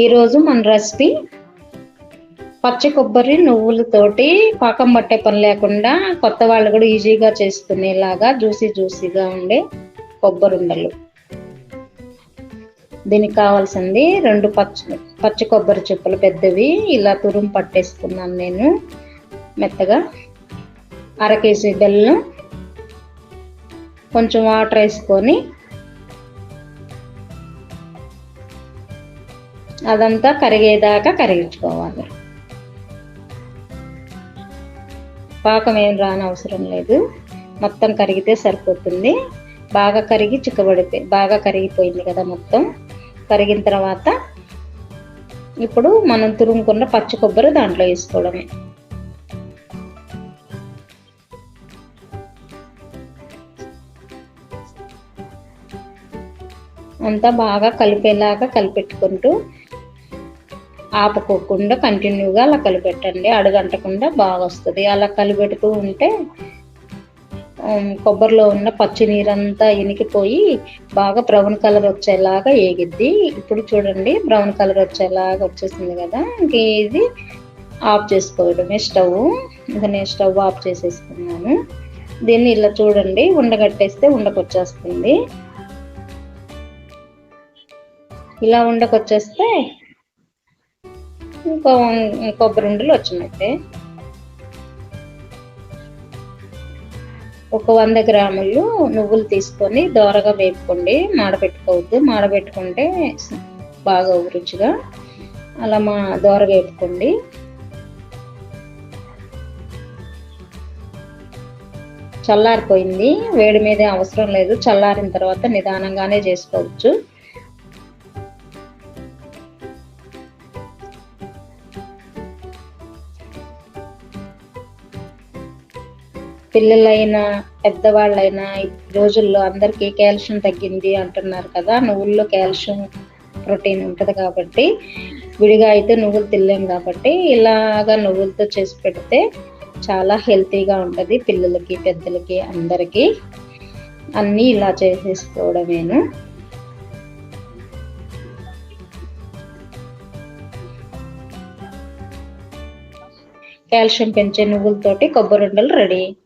ఈరోజు మన రెసిపీ పచ్చి కొబ్బరి నువ్వులతోటి పాకం పట్టే పని లేకుండా కొత్త వాళ్ళు కూడా ఈజీగా చేసుకునేలాగా జ్యూసీ జ్యూసీగా ఉండే కొబ్బరి ఉండలు. దీనికి కావాల్సింది రెండు పచ్చి పచ్చి కొబ్బరి చెప్పులు పెద్దవి. ఇలా తురుము పట్టేసుకున్నాను నేను మెత్తగా. అర కేజీ బెల్లం కొంచెం వాటర్ వేసుకొని అదంతా కరిగేదాకా కరిగించుకోవాలి. పాకం ఏం రాని అవసరం లేదు. మొత్తం కరిగితే సరిపోతుంది. బాగా కరిగి చిక్కబడిపోయి బాగా కరిగిపోయింది కదా మొత్తం. కరిగిన తర్వాత ఇప్పుడు మనం తురుముకున్న పచ్చి కొబ్బరి దాంట్లో వేసుకోవడమే. అంతా బాగా కలిపేలాగా కలిపెట్టుకుంటూ ఆపుకోకుండా కంటిన్యూగా అలా కలిపెట్టండి. అడుగంటకుండా బాగా వస్తుంది అలా కలిపెడుతూ ఉంటే కొబ్బరిలో ఉన్న పచ్చి నీరంతా ఇనికిపోయి బాగా బ్రౌన్ కలర్ వచ్చేలాగా ఏగిద్ది. ఇప్పుడు చూడండి బ్రౌన్ కలర్ వచ్చేలాగా వచ్చేసింది కదా. ఇంక ఇది ఆఫ్ చేసుకోవడమే స్టవ్. ఇంకా నేను స్టవ్ ఆఫ్ చేసేసుకున్నాను. దీన్ని ఇలా చూడండి ఉండగట్టేస్తే ఉండకొచ్చేస్తుంది. ఇలా ఉండకొచ్చేస్తే ఇంకో కొబ్బరి ఉండలు వచ్చినట్టే. ఒక వంద గ్రాములు నువ్వులు తీసుకొని దోరగా వేపుకోండి. మాడబెట్టుకోవద్దు మాడబెట్టుకుంటే బాగా రుచిగా అలా మా దోర వేపుకోండి. చల్లారిపోయింది. వేడి మీదే అవసరం లేదు. చల్లారిన తర్వాత నిదానంగానే చేసుకోవచ్చు. పిల్లలైనా పెద్దవాళ్ళైనా ఈ రోజుల్లో అందరికీ కాల్షియం తగ్గింది అంటున్నారు కదా. నువ్వుల్లో కాల్షియం ప్రోటీన్ ఉంటుంది కాబట్టి విడిగా అయితే నువ్వులు తినలేం కాబట్టి ఇలాగా నువ్వులతో చేసి పెడితే చాలా హెల్తీగా ఉంటుంది పిల్లలకి పెద్దలకి అందరికీ. అన్నీ ఇలా చేసేసుకోవడమేను. కాల్షియం పెంచే నువ్వులతోటి కొబ్బరి ఉండలు రెడీ.